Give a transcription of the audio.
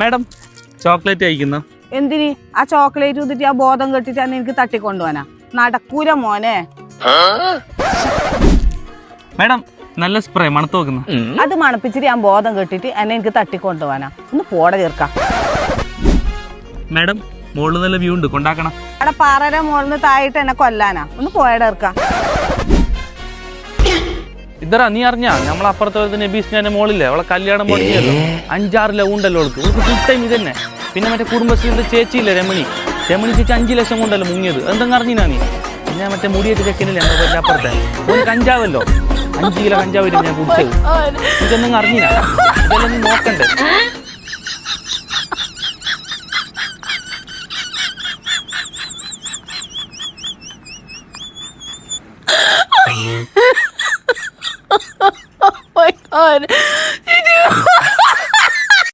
Madam chocolate കഴിക്കുന്ന. എന്തിന്? ആ ചോക്ലേറ്റ് ഊതിട്ട് ആ ബോധം കെട്ടിട്ട് എനിക്ക് തട്ടിക്കൊണ്ടുപോനാ നടക്കൂല മോനെ. മാഡം നല്ല സ്പ്രേ മണത്ത് നോക്കുന്ന അത് മണപ്പിച്ചിട്ട് ഞാൻ ബോധം കെട്ടിട്ട് എന്നെ എനിക്ക് തട്ടിക്കൊണ്ടുപോവാനാ ഒന്ന് പോടെ ചേർക്കാം മാഡം മോളിൽ നല്ല വ്യൂ ഉണ്ട്. കൊണ്ടാക്കണം. അവിടെ പാറയുടെ മോളിൽ നിന്ന് തായിട്ട് എന്നെ കൊല്ലാനാ. ഒന്ന് പോയടെ ഇതറ നീ അറിഞ്ഞാ? നമ്മളപ്പുറത്തെ ഞാൻ മോളില്ലേ? അവളെ കല്യാണം മുടങ്ങിയല്ലോ അഞ്ചാറ് ലവ് ഉണ്ടല്ലോ അവൾക്ക്. അവൾക്ക് ഫുൾ ടൈം ഇതന്നെ. പിന്നെ മറ്റേ കുടുംബശ്രീയുടെ ചേച്ചിയില്ലേ രമണി? രമണി ചേച്ചി അഞ്ച് ലക്ഷം കൊണ്ടല്ലോ മുങ്ങിയത്. എന്തെങ്കിലും അറിഞ്ഞിനാ നീ? പിന്നെ മറ്റേ മുടിയൊക്കെ ചെക്കനില്ലേ നമ്മുടെ അപ്പുറത്തെ? ഒരു കഞ്ചാവല്ലോ. അഞ്ച് കിലോ കഞ്ചാവ് ഞാൻ കുടിച്ചത്. ഇതൊന്നും അറിഞ്ഞിനാ? ഇതെല്ലാം നീ നോക്കണ്ടേ? Yeah. on